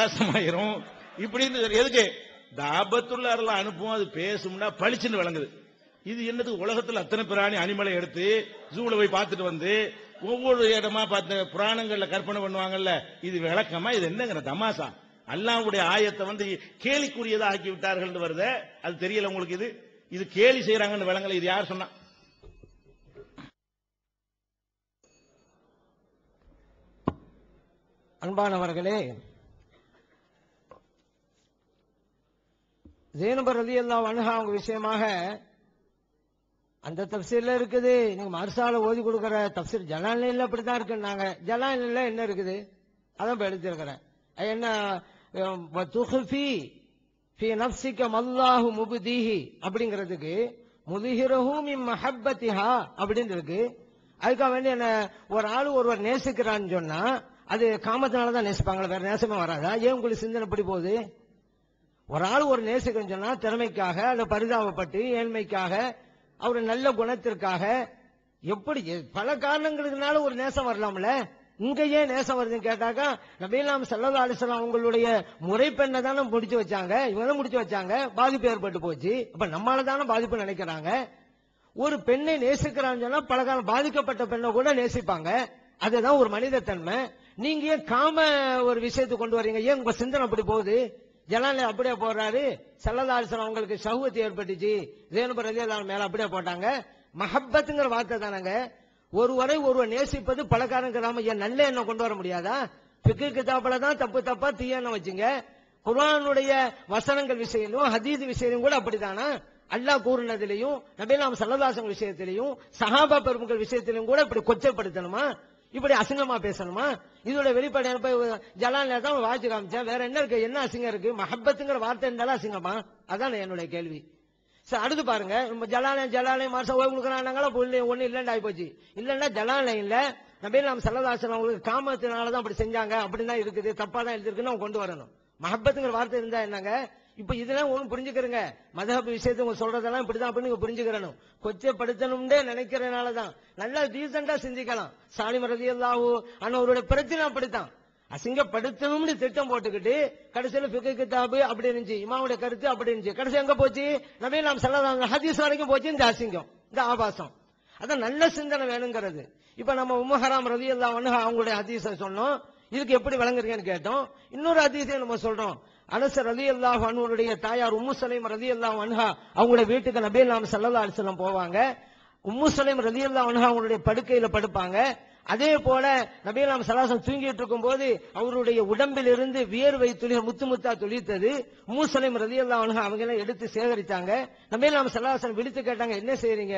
பிரகாசமாயிரும் இப்படின்னு எதுக்கு எதுக்கு? தாபத்துள்ளாரெல்லாம் அனுப்புவோம் அது பேசும்னா பளிச்சுன்னு விளங்குது. இது என்னது? உலகத்தில் அத்தனை பிராணி அனிமலை எடுத்து ஜூல போய் பார்த்துட்டு வந்து ஒவ்வொரு இடமா பார்த்து புராணங்கள்ல கற்பனை பண்ணுவாங்கல்ல இது விளக்கமா? இது என்னங்கிற தமாசா அல்லாவுடைய ஆயத்தை வந்து கேலிக்குரியதா ஆக்கி விட்டார்கள் வருத அது தெரியல உங்களுக்கு இது? இது கேலி செய்யறாங்கன்னு விளங்கல இது யார் சொன்னா? அன்பானவர்களே ஜெயனபர் ரதி அல்லா வன்ஹா அவங்க விஷயமாக அந்த தப்சீர்ல இருக்குது. நீங்க மர்சால ஓதி கொடுக்குற தப்சீர் ஜலானில அப்படித்தான் இருக்குன்னாங்க ஜலானில என்ன இருக்குது? அதான் இப்ப எடுத்திருக்கிறேன். அது என்ன? அஹ், ஃபி நஃப்ஸிக மல்லாஹு முபுதீஹி அப்படிங்கிறதுக்கு முதுஹிரஹு மின் மஹப்பத்திஹா அப்படின்னு இருக்கு. அதுக்காக வேண்டி என்ன ஒரு ஆள் ஒருவர் நேசிக்கிறான்னு சொன்னா அது காமத்தினால தான் நேசிப்பாங்களா வேற நேசமே வராதா? ஏன் உங்களுக்கு சிந்தனை படி போகுது? ஒரு ஆள் ஒரு நேசகன் சொன்னா திறமைக்காக அதை பரிதாபப்பட்டு ஏழ்மைக்காக அவர் நல்ல குணத்திற்காக எப்படி எ- பல காரணங்களுக்குனால ஒரு நேசம் வரலாம்ல? இங்க ஏன் நேசம் வருதுன்னு கேட்டாக்கா நபீலாம் சல்லா அலிசலாம் அவங்களுடைய முறைப்பெண்ணை தானே முடிச்சு வச்சாங்க இவங்க முடிச்சு வச்சாங்க பாதிப்பு ஏற்பட்டு போச்சு. அப்ப நம்மளால தானே பாதிப்பு நினைக்கிறாங்க. ஒரு பெண்ணை நேசிக்கிறான்னு சொன்னா பல காலம் பாதிக்கப்பட்ட பெண்ணை கூட நேசிப்பாங்க. அதுதான் ஒரு மனித தன்மை நீங்க ஏன் காம ஒரு விஷயத்தை கொண்டு வரீங்க? ஏன் உங்க சிந்தனை அப்படி போகுது? ஜலால அப்படியே போடுறாரு செல்லதாசன் அவங்களுக்கு சௌகத்து ஏற்பட்டுச்சு ஜேனுபர் ரலியல்லாஹு மேல அப்படியே போட்டாங்க. மஹப்பத்துங்கிற வார்த்தை தானங்க. ஒருவரை ஒருவர் நேசிப்பது பலகாரங்கிறாம ஏன் நல்ல எண்ணம் கொண்டு வர முடியாதா? பிக்கு கிதாபில தான் தப்பு தப்பா தீய வச்சுங்க. குர்ஆனுடைய வசனங்கள் விஷயங்களும் ஹதீது விஷயத்திலும் கூட அப்படித்தானா? அல்லாஹ் கூறினதிலையும் நபிலாம் சல்லதாசன் விஷயத்திலையும் சஹாபா பெருமக்கள் விஷயத்திலும் கூட இப்படி கொச்சப்படுத்தணுமா? இப்படி அசிங்கமா பேசணுமா? இதோட வெளிப்பாடு போய் ஜலால தான் வாழ்த்து காமிச்சேன். வேற என்ன இருக்கு? என்ன அசிங்கம் இருக்கு? மஹப்பத்துங்கிற வார்த்தை இருந்தாலும் அசிங்கமா? அதான் என்னுடைய கேள்வி. சார் அடுத்து பாருங்க. நம்ம ஜலாலயம் ஜலாலயம் மாசம் ஓய்வு கொடுக்குறாங்களா ஒண்ணு இல்லைன்னு ஆகி போச்சு. இல்லைன்னா ஜலாலயம்ல நாம் சல்லதாசன் அவங்களுக்கு காமத்தினால தான் அப்படி செஞ்சாங்க. அப்படின்னு தான் இருக்குது. தப்பா தான் எழுதிருக்குன்னு அவங்க கொண்டு வரணும். மஹப்பத்துங்கிற வார்த்தை இருந்தா என்னங்க? இப்ப இதெல்லாம் ஒண்ணும் புரிஞ்சுக்கிறங்க. மதஹப் விஷயத்தை உங்க சொல்றதெல்லாம் இப்படிதான் அப்படின்னு புரிஞ்சுக்கிறணும். கொச்சப்படுத்தணும்னே நினைக்கிறனால தான் நல்லா டீசெண்டா சிந்திக்கலாம். சாலிம் ரதி அல்லாஹூ அண்ணவருடைய பிரச்சனை அப்படித்தான். அசிங்கப்படுத்தணும்னு திட்டம் போட்டுக்கிட்டு கடைசியில ஃபிக்கு கிதாபு அப்படி இருந்துச்சு. இமாவுடைய கருத்து அப்படி இருந்துச்சு. கடைசி எங்க போச்சு? நபீல் நாம் சல்லல்லாஹு ஹதீஸ் வரைக்கும் போச்சு. இந்த அசிங்கம் இந்த ஆபாசம். அதான் நல்ல சிந்தனை வேணுங்கிறது. இப்ப நம்ம உமஹராம் ரவி அல்லா அவங்களுடைய ஹதீஸை சொன்னோம். இதுக்கு எப்படி விளங்குறீங்கன்னு கேட்டோம். இன்னொரு அதிசயம் நம்ம சொல்றோம். அனசர் ரதி அல்லாஹ் அனுடைய தாயார் உம்மு சலைம் ரதி அல்லாஹ் அன்ஹா அவங்களுடைய வீட்டுக்கு நபீல் நாம் சல்லல்லா அலிசல்லாம் போவாங்க. உம்மு சலைம் ரதி அல்லாஹ் அன்ஹா அவங்களுடைய படுக்கையில படுப்பாங்க. அதே போல நபீலாம் சலாசம் தூங்கிட்டு இருக்கும் போது அவருடைய உடம்பில் இருந்து வியர்வை துளி முத்து முத்தா துளித்தது. மூசலைம் ரதி அல்லாஹ் அவங்க எல்லாம் எடுத்து சேகரித்தாங்க நபீலாம் சலாசன் விடுத்து கேட்டாங்க என்ன செய்றீங்க?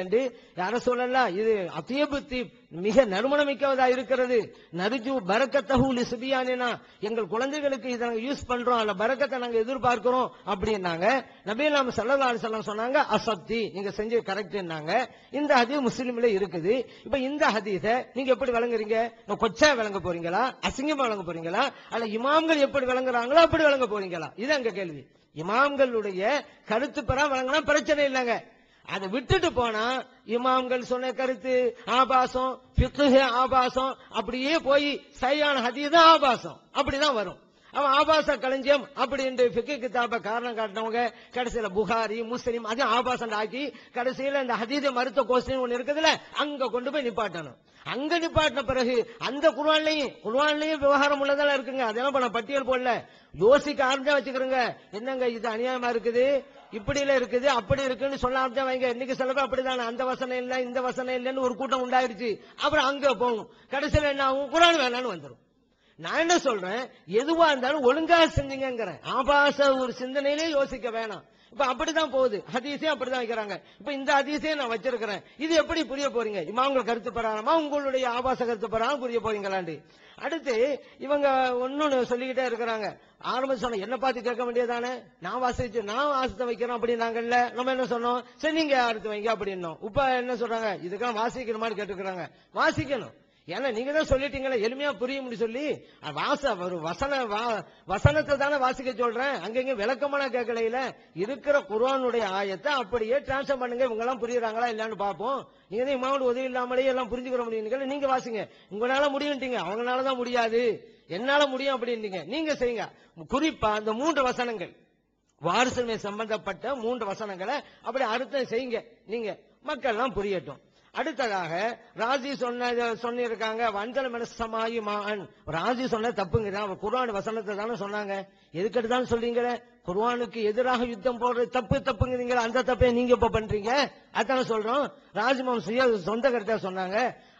யார சொல்லலாம் இது அத்தியபுத்தி மிக நறுமணமிக்கவதா இருக்கிறது. நரிஜு பரக்கத்தஹூலி சுபியானினா எங்கள் குழந்தைகளுக்கு இதை நாங்கள் யூஸ் பண்றோம் அல்ல பரக்கத்தை நாங்கள் எதிர்பார்க்கிறோம் அப்படின்னாங்க. நபீலாம் சல்லா அலிசல்லாம் சொன்னாங்க அசப்தி நீங்க செஞ்சு கரெக்ட்னாங்க இந்த ஹதீஸ் முஸ்லீம்ல இருக்குது. இப்ப இந்த ஹதீஸ நீங்க எப்படி விளங்குறீங்க கொச்சா விளங்க போறீங்களா? அசிங்கமா விளங்க போறீங்களா? அல்ல இமாம்கள் எப்படி விளங்குறாங்களோ அப்படி விளங்க போறீங்களா? இது அங்க கேள்வி. இமாம்களுடைய கருத்து பெற விளங்கினா பிரச்சனை இல்லைங்க. அதை விட்டுட்டு போனா இமாம்கள் சொன்ன கருத்து ஆபாசம் ஆபாசம் அப்படியே போய் சரியான ஹதீஸ் தான் ஆபாசம். அப்படிதான் வரும். அவன் ஆபாச களஞ்சியம் அப்படின்ற பிக்கு கிதாப காரணம் காட்டினவங்க கடைசியில புகாரி முஸ்லீம் அதையும் ஆபாசம் ஆக்கி கடைசியில இந்த ஹதீத மருத்துவ கோஷம் ஒண்ணு இருக்குதுல அங்க கொண்டு போய் நிப்பாட்டணும். அங்க நிப்பாட்டின பிறகு அந்த குருவான்லையும் குருவான்லையும் விவகாரம் உள்ளதெல்லாம் இருக்குங்க. அதெல்லாம் நான் பட்டியல் போடல. யோசிக்க ஆரம்பிச்சா வச்சுக்கிறோங்க. என்னங்க இது அநியாயமா இருக்குது? இப்படியில இருக்குது அப்படி இருக்குன்னு சொல்ல ஆரம்பிச்சா வைங்க. இன்னைக்கு சில பேர் அப்படிதானே. அந்த வசனம் இல்ல இந்த வசனம் இல்லைன்னு ஒரு கூட்டம் உண்டாயிருச்சு. அப்புறம் அங்க போகும் கடைசியில என்ன ஆகும்? குரான் வேணான்னு வந்துரும். நான் என்ன சொல்றேன்? எதுவா இருந்தாலும் ஒழுங்கா செஞ்சீங்கிறேன் ஆபாச ஒரு சிந்தனையிலே யோசிக்க வேணாம். இப்ப அப்படிதான் போகுது. ஹதீஸே அப்படிதான் வைக்கிறாங்க. இப்ப இந்த ஹதீஸே நான் வச்சிருக்கிறேன். இது எப்படி புரிய போறீங்க? இமாம்கள் கருத்து பெறாமா உங்களுடைய ஆபாச கருத்து பெறாம புரிய போறீங்களாண்டு. அடுத்து இவங்க ஒன்னொன்னு சொல்லிக்கிட்டே இருக்கிறாங்க. ஆரம்ப சொன்ன என்ன பார்த்து கேட்க வேண்டியதானே நான் வாசிச்சு நான் வாசித்த வைக்கிறோம் அப்படின்னாங்கல்ல. நம்ம என்ன சொன்னோம்? சரி நீங்க அடுத்து வைங்க அப்படின்னோம். இப்ப என்ன சொல்றாங்க? இதுக்கெல்லாம் வாசிக்கணுமான்னு கேட்டுக்கிறாங்க. வாசிக்கணும். ஏன்னா நீங்க தான் சொல்லிட்டீங்களே எளிமையா புரியும்னு சொல்லி. வாச ஒரு வசன வா- வசனத்தை தானே வாசிக்க சொல்றேன். அங்கங்க விளக்கமான கேட்கலையில இருக்கிற குரானுடைய ஆயத்தை அப்படியே டிரான்ஸ்ஃபர் பண்ணுங்க. இவங்க எல்லாம் புரியுறாங்களா இல்லையான்னு பாப்போம் நீங்க தான் இமாவோட உதவி இல்லாமலே எல்லாம் புரிஞ்சுக்கிற முடியும் நீங்க வாசிங்க. உங்களால முடியும்ட்டீங்க. அவங்களால தான் முடியாது. என்னால முடியும் அப்படின்னீங்க. நீங்க செய்யுங்க. குறிப்பா அந்த மூன்று வசனங்கள். வாரிசுமை சம்பந்தப்பட்ட மூன்று வசனங்களை அப்படி அர்த்தம் செய்யுங்க. நீங்க மக்கள் எல்லாம் புரியட்டும். அடுத்ததாக ராஜி சொன்ன சொன்னிருக்காங்க வஞ்சல மனசமாயி மான். ராஜி சொன்ன தப்புங்க குர்வான் வசனத்தை தானே சொன்னாங்க. எதுக்கிட்டு தான் சொல்றீங்களே? குர்வானுக்கு எதிராக யுத்தம் போடுறது தப்பு தப்புங்கிறீங்களா அந்த தப்பை நீங்க இப்ப பண்றீங்க. அதான சொல்றோம். ராஜ்மம் சுய சொந்த கருத்தா சொன்னாங்க.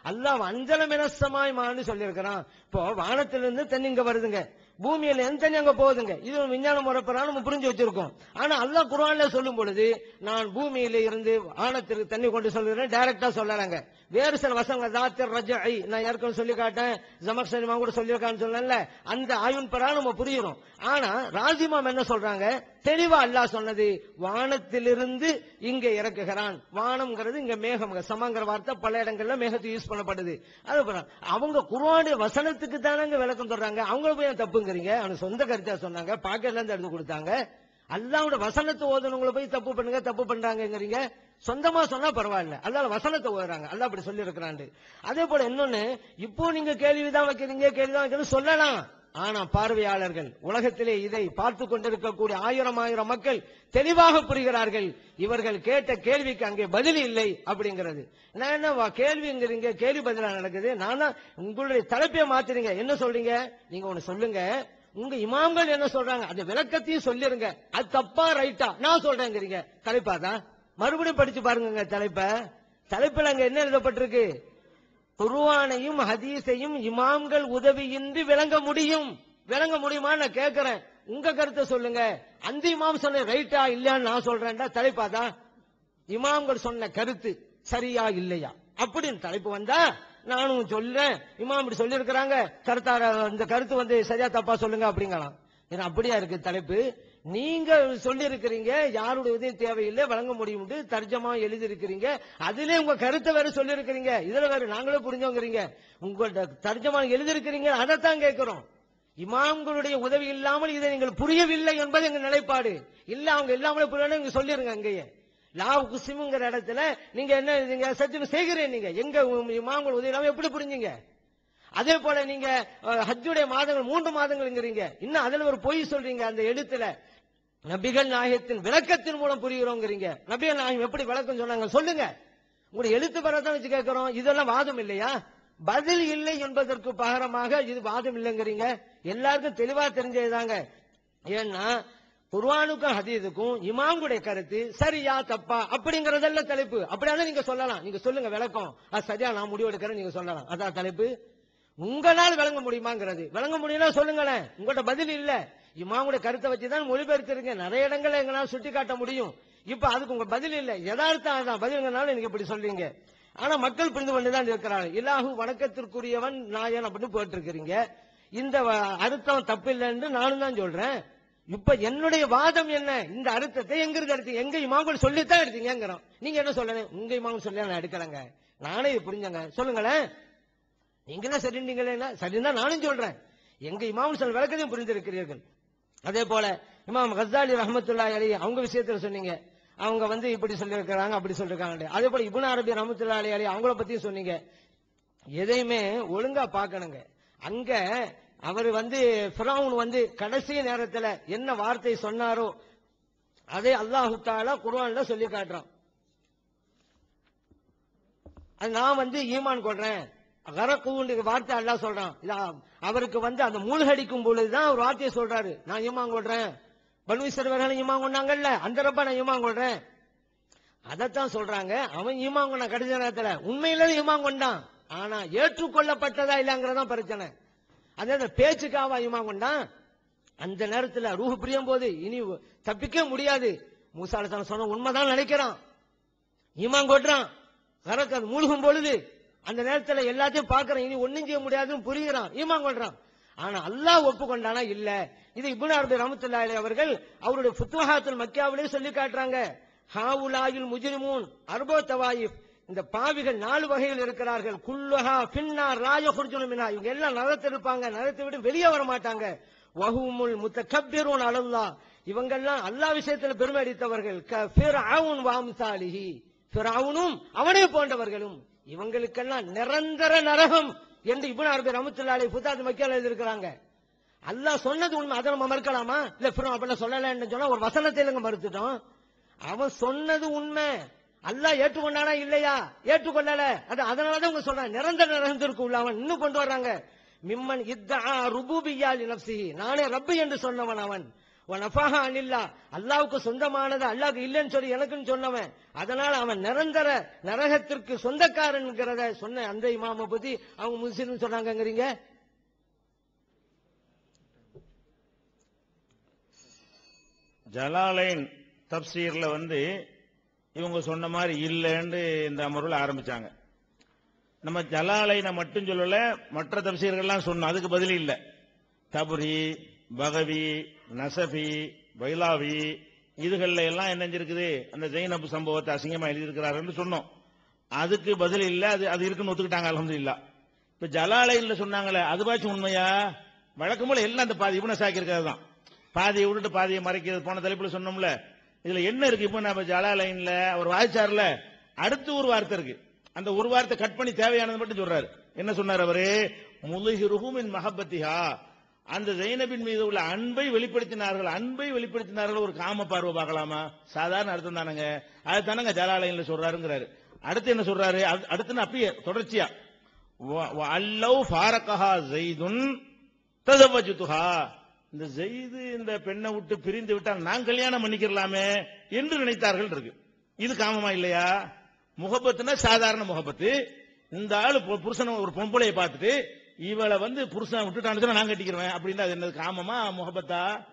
அல்லாஹ் வஞ்சல மினசமாய் மான்னு சொல்லியிருக்கிறான். இப்போ வானத்திலிருந்து தென்னிங்க வருதுங்க. பூமியில எந்த தண்ணி போகுதுங்க? இது விஞ்ஞான முறைப்பெறா நம்ம புரிஞ்சு வச்சிருக்கோம். ஆனா அல்லாஹ் குரான்ல சொல்லும் பொழுது நான் பூமியில இருந்து வானத்திற்கு தண்ணி கொண்டு சொல்லுறேன் டைரக்டா சொல்லலாங்க. வேறு சில வசங்க தாத்தர் ரஜ ஐ நான் ஏற்கனவே சொல்லி காட்டேன் ஜமக் சனிமா கூட சொல்லியிருக்கான்னு சொல்லல. அந்த ஆயுன் பெறா நம்ம புரியணும் ஆனா ராஜிமாம் என்ன சொல்றாங்க? தெளிவா அல்லாஹ் சொன்னது வானத்திலிருந்து இங்க இறக்குகிறான். வானம்ங்கிறது இங்க மேகம் சமங்கிற வார்த்தை பல இடங்கள்ல மேகத்தை யூஸ் பண்ணப்படுது. அது அவங்க குருவானுடைய வசனத்துக்கு தானங்க விளக்கம் சொல்றாங்க அவங்கள போய் ஏன் தப்புங்கிறீங்க? அவங்க சொந்த கருத்தா சொன்னாங்க பாக்கெட்ல இருந்து எடுத்து கொடுத்தாங்க. அல்லாவோட வசனத்தை ஓதுனவங்களை போய் தப்பு பண்ணுங்க தப்பு பண்றாங்கிறீங்க சொந்தமா சொன்னா பரவாயில்ல. அல்லாஹ் வசனத்தை ஓதுறாங்க. அல்ல அப்படி சொல்லி இருக்கிறாண்டு அதே போல இன்னொன்னு இப்போ நீங்க கேள்விதான் வைக்கிறீங்க கேள்விதான் வைக்கிறது சொல்லலாம். ஆனா பார்வையாளர்கள் உலகத்திலே இதை பார்த்து கொண்டிருக்கக்கூடிய ஆயிரம் ஆயிரம் மக்கள் தெளிவாக புரிகிறார்கள் இவர்கள் கேட்ட கேள்விக்கு அங்கே பதில் இல்லை அப்படிங்கிறது. நான் என்ன கேள்விங்கிறீங்க கேள்வி பதிலா நடக்குது? நானா உங்களுடைய தலைப்பையை மாத்துறீங்க. என்ன சொல்றீங்க? நீங்க ஒண்ணு சொல்லுங்க. உங்க இமாம்கள் என்ன சொல்றாங்க? அந்த விளக்கத்தையும் சொல்லிருங்க. அது தப்பா ரைட்டா? நான் சொல்றேங்கிறீங்க. தலைப்பாதான் மறுபடியும் படிச்சு பாருங்க தலைப்ப. தலைப்புல அங்க என்ன எழுதப்பட்டிருக்கு? குருவானையும் ஹதீஸையும் இமாம்கள் உதவியின்றி விளங்க முடியும். விளங்க முடியுமா? நான் கேட்கிறேன் உங்க கருத்தை சொல்லுங்க. அந்த இமாம் சொன்ன ரைட்டா இல்லையான்னு நான் சொல்றேன்டா தலைப்பாதான் இமாம்கள் சொன்ன கருத்து சரியா இல்லையா? அப்படின்னு தலைப்பு வந்தா நானும் சொல்றேன். இமாம் இப்படி சொல்லியிருக்கிறாங்க. கருத்தார இந்த கருத்து வந்து சரியா தப்பா சொல்லுங்க அப்படிங்கலாம். இது அப்படியா இருக்கு தலைப்பு? நீங்க சொல்லி இருக்கிறீங்க யாருடைய உதவி தேவையில்லை வழங்க முடியும் தர்ஜமா எழுதி இருக்கிறீங்க அதுல உங்க கருத்தை வேற சொல்லி இருக்கிறீங்க இதுல வேற நாங்களே புரிஞ்சோங்கிறீங்க. உங்கள்ட்ட தர்ஜமா எழுதி இருக்கிறீங்க அதைத்தான் கேட்கிறோம். இமாம்களுடைய உதவி இல்லாமல் இதை நீங்கள் புரியவில்லை என்பது எங்க நிலைப்பாடு. இல்ல அவங்க இல்லாமலே புரியணும் நீங்க சொல்லிருங்க அங்கேயே. லாவ் குசிமுங்கிற இடத்துல நீங்க என்ன நீங்க சத்தியம் செய்கிறேன் நீங்க. எங்க இமாம்கள் உதவி இல்லாமல் எப்படி புரிஞ்சீங்க? அதே போல நீங்க ஹஜ்ஜுடைய மாதங்கள் மூன்று மாதங்கள்ங்கிறீங்க. இன்னும் அதுல ஒரு பொய் சொல்றீங்க அந்த எழுத்துல. நபிகள் நாயகத்தின் விளக்கத்தின் மூலம் புரிகிறோங்கிறீங்க. நபிகள் நாயகம் எப்படி விளக்கம் சொன்னாங்க? சொல்லுங்க. உங்களுடைய எழுத்து பெறதான் வச்சு கேட்கிறோம். இதெல்லாம் வாதம் இல்லையா? பதில் இல்லை என்பதற்கு பகரமாக இது வாதம் இல்லைங்கிறீங்க. எல்லாருக்கும் தெளிவா தெரிஞ்சதுதாங்க. ஏன்னா குர்வானுக்கும் ஹதீதுக்கும் இமாமுடைய கருத்து சரியா தப்பா அப்படிங்கறதெல்லாம் தலைப்பு. அப்படியாவது நீங்க சொல்லலாம். நீங்க சொல்லுங்க விளக்கம். அது சரியா நான் முடிவு எடுக்கிறேன் நீங்க சொல்லலாம். அதான் தலைப்பு. உங்களால் விளங்க முடியுமாங்கிறது. விளங்க முடியும்னா சொல்லுங்களேன். உங்கள்ட்ட பதில் இல்லை. இமாமுடைய கருத்தை வச்சு தான் மொழிபெயர்த்திருக்கேன் நிறைய இடங்களை எங்களால் சுட்டி காட்ட முடியும். இப்ப அதுக்கு உங்க பதில் இல்ல. யதார்த்தம் அதான் பதிலுங்கனால நீங்க இப்படி சொல்றீங்க. ஆனா மக்கள் புரிந்து கொண்டுதான் இருக்கிறாங்க. இல்லாஹு வணக்கத்திற்குரியவன் நாயன் அப்படின்னு போட்டிருக்கிறீங்க. இந்த அர்த்தம் தப்பு இல்லைன்னு நானும் தான் சொல்றேன். இப்ப என்னுடைய வாதம் என்ன? இந்த அர்த்தத்தை எங்க இருந்து எடுத்தீங்க? எங்க இமாம்கள் சொல்லித்தான் எடுத்தீங்கிறோம் நீங்க என்ன சொல்லணும்? உங்க இமாம்கள் சொல்லி நான் எடுக்கலங்க. நானே இது புரிஞ்சங்க. சொல்லுங்களேன். நீங்களே சரின்றீங்களே சரிதான் நானும் சொல்றேன். எங்க இமாம் சொல் விளக்கத்தையும் புரிந்திருக்கிறீர்கள். அதே போல இமாம் ஹசாலி ரஹமத்துல்லா அலி அவங்க விஷயத்துல சொன்னீங்க. அவங்க வந்து இப்படி சொல்லியிருக்கிறாங்க அப்படி சொல்லிருக்காங்க அதே போல இப்னு அரபி ரஹமத்துல்லா அலி அவங்கள பத்தியும் சொன்னீங்க. எதையுமே ஒழுங்கா பார்க்கணுங்க. அங்க அவர் வந்து ஃபிரௌன் வந்து கடைசி நேரத்துல என்ன வார்த்தை சொன்னாரோ அதை அல்லாஹு தாலா குர்ஆன்ல சொல்லி காட்டுறான். அது நான் வந்து ஈமான் கொள்றேன். கரக்கூண்டு வார்த்தை அல்லா சொல்றான். அவருக்கு வந்து அந்த மூழ்கடிக்கும் பொழுதுதான் ஒரு வார்த்தையை சொல்றாரு. நான் ஈமான் கொள்றேன். பனு இஸ்ரவேலர்கள் ஈமான் கொண்டாங்கல்ல? அந்த ரப்ப நான் ஈமான் கொள்றேன். அதைத்தான் சொல்றாங்க. அவன் ஈமான் கொண்டான் கடைசி நேரத்துல. உண்மையில ஈமான் கொண்டான். ஆனா ஏற்றுக்கொள்ளப்பட்டதா இல்லங்கிறதான் பிரச்சனை. அதே அந்த பேச்சுக்காவா ஈமான் கொண்டான்? அந்த நேரத்துல ரூஹ் பிரியும் போது இனி தப்பிக்க முடியாது. மூசாலசன சொன்ன உண்மைதான் நினைக்கிறான். ஈமான் கொட்டுறான் கரக்கு அது மூழ்கும் பொழுது அந்த நேரத்துல எல்லாத்தையும் பார்க்கறான். இனி ஒண்ணும் செய்ய முடியாதுன்னு புரிகிறான் ஈமான் கொள்றான் ஆனா அல்லாஹ் ஒப்புக்கொண்டானா? இல்ல. இது இபுன் அரபி ரஹமத்துல்லாஹி அவர்கள் அவருடைய ஃபுத்துஹாத்துல் மக்கியாவிலே சொல்லி காட்டுறாங்க. ஹாவுலாயுல் முஜ்ரிமூன் அர்போ தவாயிப் இந்த பாவிகள் நாலு வகையில் இருக்கிறார்கள். குல்லுஹா பின்னா ராய மினா இவங்க எல்லாம் நரத்தில் இருப்பாங்க. நரத்தை விட்டு வெளியே வர மாட்டாங்க. வஹுமுல் முத்தகப்பிரூன் அலல்லா இவங்கெல்லாம் அல்லாஹ் விஷயத்துல பெருமை அடித்தவர்கள். அவனே போன்றவர்களும். இவங்களுக்கெல்லாம் நிரந்தர நரகம் என்று இப்னு அரபி ரஹ்மத்துல்லாஹி அலைஹி ஃபுதாத் எழுதியிருக்கிறாங்க. அல்லாஹ் சொன்னது உண்மை. அதை நம்ம மறுக்கலாமா? இல்ல ஃபிரௌன் அப்படிலாம் சொல்லலன்னு சொன்னா ஒரு வசனத்தை இல்லைங்க மறுத்துட்டோம். அவன் சொன்னது உண்மை. அல்லாஹ் ஏற்றுக்கொண்டானா இல்லையா? ஏற்றுக்கொள்ளல. அது அதனாலதான் உங்க சொல்றாங்க. நிரந்தர நிரந்தருக்கு உள்ள. அவன் இன்னும் கொண்டு வர்றாங்க. மிம்மன் இத்தா ருபூபியாலி நப்சிஹி நானே ரப்பு என்று சொன்னவன் அவன். நஃபாஹா அனில்லா. அல்லாவுக்கு சொந்தமானது அல்லாவுக்கு இல்லைன்னு சொல்லி எனக்குன்னு சொன்னவன். அதனால அவன் நிரந்தர நரகத்திற்கு சொந்தக்காரன்கிறத சொன்ன அந்த இமாம பத்தி அவங்க முஸ்லிம் சொன்னாங்கங்கிறீங்க? ஜலாலைன் தப்சீர்ல வந்து இவங்க சொன்ன மாதிரி இல்லைன்னு இந்த அமர்வில் ஆரம்பிச்சாங்க. நம்ம ஜலாலைனை மட்டும் சொல்லல மற்ற தப்சீர்கள்லாம் சொன்னோம் அதுக்கு பதில் இல்ல. தபுரி பகவி நசபி பைலாவி இதுகள்ல எல்லாம் என்ன செஞ்சிருக்குது அந்த ஜெயினப்பு சம்பவத்தை அசிங்கமா எழுதியிருக்கிறாருன்னு சொன்னோம். அதுக்கு பதில் இல்ல. அது அது இருக்குன்னு ஒத்துக்கிட்டாங்க அலமதுல்லா இப்ப ஜலாலைன்ல சொன்னாங்களே அதுவாச்சும் உண்மையா? வழக்கம் போல எல்லாம் அந்த பாதி இவனை சாக்கி இருக்கிறது தான். பாதியை விட்டுட்டு பாதியை மறைக்கிறது. போன தலைப்புல சொன்னோம்ல இதுல என்ன இருக்கு? இப்ப நம்ம ஜலாலைன்ல அவர் வாய்ச்சார்ல அடுத்து ஒரு வார்த்தை இருக்கு. அந்த ஒரு வார்த்தை கட் பண்ணி தேவையானது மட்டும் சொல்றாரு. என்ன சொன்னார் அவரு? முலுகிருஹுமின் மஹபத்திஹா அந்த ஜெயினபின் மீது உள்ள அன்பை வெளிப்படுத்தினார்கள் அன்பை வெளிப்படுத்தினார்கள் ஒரு காம பார்வை பார்க்கலாமா? சாதாரண அர்த்தம் தானங்க. அது தானங்க ஜலாலயன்ல சொல்றாருங்கிறாரு. அடுத்து என்ன சொல்றாரு? அடுத்து அடுத்துன்னு அப்படியே தொடர்ச்சியா. வ- அல்லவ் ஃபாரகஹா ஜெய்துன் ததவஜுதுஹா இந்த ஜெய்து இந்த பெண்ணை விட்டு பிரிந்து விட்டால் நான் கல்யாணம் பண்ணிக்கிறலாமே என்று நினைத்தார்கள் இருக்கு. இது காமமா இல்லையா? முகப்பத்துனா சாதாரண முகப்பத்து. இந்த ஆளு புருஷன் ஒரு பொம்பளையை பார்த்துட்டு இவளை வந்து புருஷன் விட்டுட்டான்னு நான் கட்டிக்கிறேன் அப்படின்னா அது என்னது காமமா முகப்பத்தா?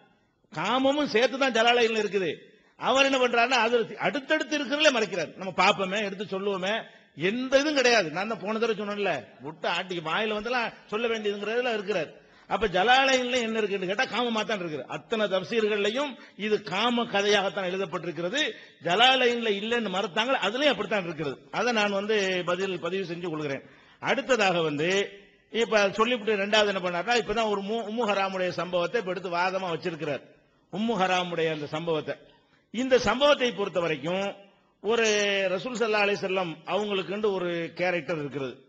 காமமும் சேர்த்து தான் ஜலாலயில் இருக்குது. அவர் என்ன பண்றாருன்னா அது அடுத்தடுத்து இருக்கிறதுல மறைக்கிறார். நம்ம பார்ப்போமே எடுத்து சொல்லுவோமே. எந்த இதுவும் கிடையாது. நான் தான் போன தடவை சொன்னேன்ல விட்டு ஆட்டிக்கு வாயில வந்தெல்லாம் சொல்ல வேண்டியதுங்கிறதுல இருக்கிறார். அப்ப ஜலாலயன்ல என்ன இருக்குன்னு கேட்டா காமமா தான் இருக்குது. அத்தனை தப்சீர்கள்லையும் இது காம கதையாகத்தான் எழுதப்பட்டிருக்கிறது. ஜலாலயன்ல இல்லைன்னு மறுத்தாங்க அதுலயும் அப்படித்தான் இருக்கிறது அதை நான் வந்து பதில் பதிவு செஞ்சு கொள்கிறேன். அடுத்ததாக வந்து இப்ப சொல்லிவிட்டு ரெண்டாவது என்ன பண்ணாருன்னா இப்பதான் ஒரு மு- உம்மு ஹராமுடைய சம்பவத்தை இப்ப எடுத்து வாதமா வச்சிருக்கிறார். உம்மு ஹராமுடைய அந்த சம்பவத்தை. இந்த சம்பவத்தை பொறுத்த வரைக்கும் ஒரு ரசூல் சல்லா அலி செல்லம் அவங்களுக்குன்னு ஒரு கேரக்டர் இருக்கிறது.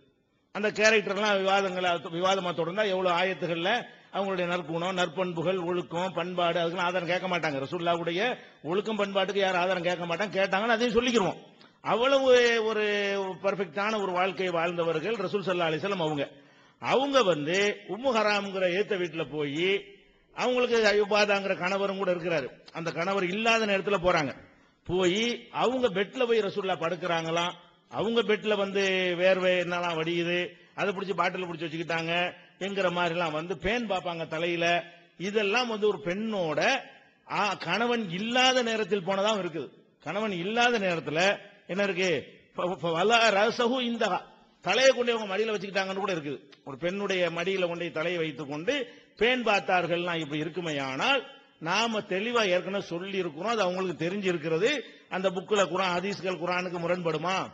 அந்த கேரக்டர்லாம் விவாதங்களை விவாதமா தொடர்ந்தா எவ்வளவு ஆயத்துகள்ல அவங்களுடைய நற்குணம் நற்பண்புகள் ஒழுக்கம் பண்பாடு அதுக்கெல்லாம் ஆதாரம் கேட்க மாட்டாங்க. ரசூல்லாவுடைய ஒழுக்கம் பண்பாட்டுக்கு யாரும் ஆதாரம் கேட்க மாட்டாங்க. கேட்டாங்கன்னு அதையும் சொல்லிக்கிறோம் அவ்வளவு ஒரு பர்ஃபெக்டான ஒரு வாழ்க்கையை வாழ்ந்தவர்கள் ரசூல் சல்லா அலிஸ்லாம் அவங்க. அவங்க வந்து உம்மு ஹராம்ங்கிற ஏத்த வீட்டில் போய் அவங்களுக்கு அயுபாதாங்கிற கணவரும் கூட இருக்கிறாரு. அந்த கணவர் இல்லாத நேரத்தில் போறாங்க. போய் அவங்க பெட்ல போய் ரசூல்லா படுக்கிறாங்களாம் அவங்க பெட்ல வந்து வேர்வை என்னலாம் வடியுது? அதை பிடிச்சி பாட்டில் பிடிச்சி வச்சுக்கிட்டாங்க. என்கிற மாதிரிலாம் வந்து பேன் பார்ப்பாங்க தலையில. இதெல்லாம் வந்து ஒரு பெண்ணோட கணவன் இல்லாத நேரத்தில் போனதாம் இருக்குது. கணவன் இல்லாத நேரத்தில் என்ன இருக்கு? ஃப- ஃப- இந்தகா தலையை கொண்டு அவங்க மடியில வச்சுக்கிட்டாங்கன்னு கூட இருக்குது. ஒரு பெண்ணுடைய மடியில கொண்டு தலையை வைத்துக் கொண்டு பேன் பார்த்தார்கள்னா இப்படி இருக்குமேயானால் நாம தெளிவா ஏற்கனவே சொல்லி இருக்கிறோம் அது அவங்களுக்கு தெரிஞ்சு இருக்கிறது அந்த புக்கில் குரான் ஹதீஸ்கள் குரானுக்கு முரண்படுமா?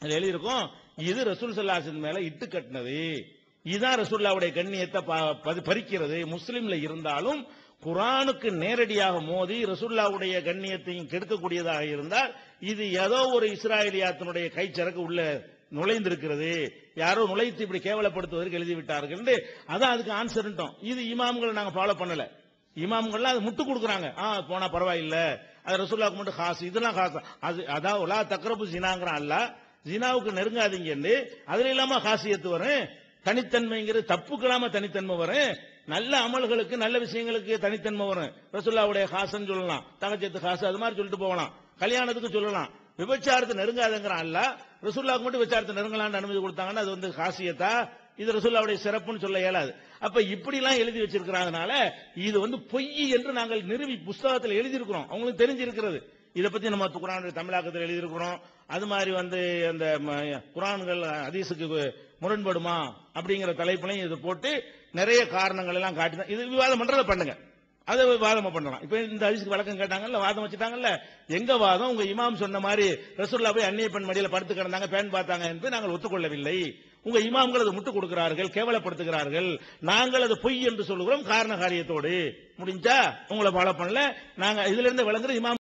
அது எழுதியிருக்கும். இது ரசூல் சல்லாசின் மேல இட்டு கட்டினது. இதுதான் ரசூல்லாவுடைய கண்ணியத்தை ப- பறிக்கிறது. முஸ்லீம்ல இருந்தாலும் குரானுக்கு நேரடியாக மோதி ரசூல்லாவுடைய கண்ணியத்தையும் கெடுக்கக்கூடியதாக இருந்தால் இது ஏதோ ஒரு இஸ்ராயலியாத்தினுடைய கைச்சரக்கு உள்ள நுழைந்திருக்கிறது. யாரோ நுழைத்து இப்படி கேவலப்படுத்துவதற்கு எழுதிவிட்டார்கள் அதான் அதுக்கு ஆன்சர்ட்டோம் இது இமாம்களை நாங்க ஃபாலோ பண்ணல. இமாம்கள்லாம் அது முட்டு கொடுக்குறாங்க. ஆ போனா பரவாயில்ல. அது ரசூல்லாக்கு மட்டும் காசு இதெல்லாம் காசு. அது அதான் உலா தக்கரப்பு ஜினாங்கிறான் அல்ல. ஜினாவுக்கு நெருங்காதீங்கன்னு அதுல இல்லாம ஹாசியத்து வரும். தனித்தன்மைங்கிறது தப்புக்கலாம தனித்தன்மை வரும். நல்ல அமல்களுக்கு நல்ல விஷயங்களுக்கு தனித்தன்மை வரும். ரசுல்லாவுடைய ஹாசன் சொல்லலாம். தங்கச்சத்து காசு அது மாதிரி சொல்லிட்டு போகலாம். கல்யாணத்துக்கு சொல்லலாம். விபச்சாரத்தை நெருங்காதங்கிறான் அல்ல. ரசூல்லாவுக்கு மட்டும் விசாரத்தை நெருங்கலாம்னு அனுமதி கொடுத்தாங்கன்னா அது வந்து காசியத்தா இது ரசூல்லாவுடைய சிறப்புன்னு சொல்ல இயலாது. அப்ப இப்படி எல்லாம் எழுதி வச்சிருக்கிறதுனால இது வந்து பொய் என்று நாங்கள் நிறுவி புஸ்தகத்தில் எழுதியிருக்கிறோம். அவங்களுக்கு தெரிஞ்சிருக்கிறது. இதை பத்தி நம்ம குரானுடைய தமிழாக்கத்தில் எழுதியிருக்கிறோம். அது மாதிரி வந்து அந்த ம- குரான்கள் அதிசுக்கு முரண்படுமா அப்படிங்கிற தலைப்புலையும் இது போட்டு நிறைய காரணங்கள் எல்லாம் காட்டி தான் இது விவாதம் பண்றதை பண்ணுங்க. அதை வாதமா பண்ணலாம். இப்ப இந்த ஹதீஸுக்கு வழக்கம் கேட்டாங்கல்ல வாதம் வச்சுட்டாங்கல்ல எங்க வாதம்? உங்க இமாம் சொன்ன மாதிரி ரசூல்லா போய் அந்நிய பெண் மடியில படுத்து கிடந்தாங்க பேன் பார்த்தாங்க என்று நாங்கள் ஒத்துக்கொள்ளவில்லை. உங்க இமாம்கள் அதை முட்டு கொடுக்கிறார்கள் கேவலப்படுத்துகிறார்கள். நாங்கள் அது பொய் என்று சொல்லுகிறோம் காரண காரியத்தோடு. முடிஞ்சா உங்களை ஃபாலோ பண்ணல. நாங்க இதுல இருந்து விளங்குற இமாம்